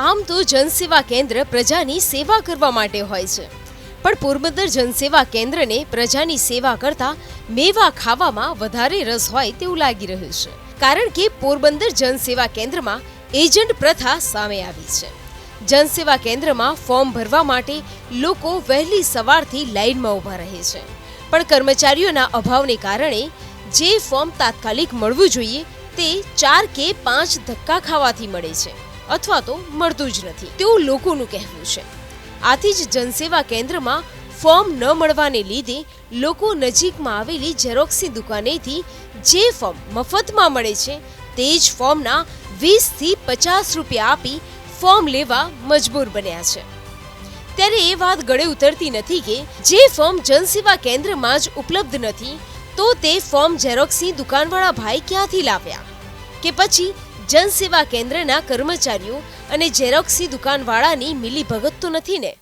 આમ તો જનસેવા કેન્દ્ર પ્રજાની સેવા કરવા માટે હોય છે. પણ પોરબંદર જનસેવા કેન્દ્રને પ્રજાની સેવા કરતા મેવા ખાવામાં વધારે રસ હોય તેવું લાગી રહ્યું છે. કારણ કે પોરબંદર જનસેવા કેન્દ્રમાં એજન્ટ પ્રથા સામે આવી છે. જનસેવા કેન્દ્રમાં ફોર્મ ભરવા માટે લોકો વહેલી સવારથી લાઇનમાં ઊભા રહે છે. પણ કર્મચારીઓના અભાવને કારણે જે ફોર્મ તાત્કાલિક મળવું જોઈએ તે ચાર કે પાંચ ધક્કા ખાવાથી મળે છે. અથવા તો મળતું જ નથી. તેવું લોકોનું કહેવું છે. આથી જ જનસેવા કેન્દ્રમાં ફોર્મ ન મળવાને લીધે લોકો નજીકમાં આવેલી ઝેરોક્સની દુકાનેથી જે ફોર્મ મફતમાં મળે છે, તે જ ફોર્મના વીસથી પચાસ રૂપિયા આપી ફોર્મ લેવા મજબૂર બન્યા છે. ત્યારે એ વાત ગળે ઉતરતી નથી કે જે ફોર્મ જનસેવા કેન્દ્રમાં જ ઉપલબ્ધ નથી, તો તે ફોર્મ ઝેરોક્સની દુકાનવાળા ભાઈ ક્યાંથી લાવ્યા? કે પછી જનસેવા કેન્દ્રના કર્મચારીઓ અને ઝેરોક્સની દુકાનવાળાની મિલીભગત તો નથી ને?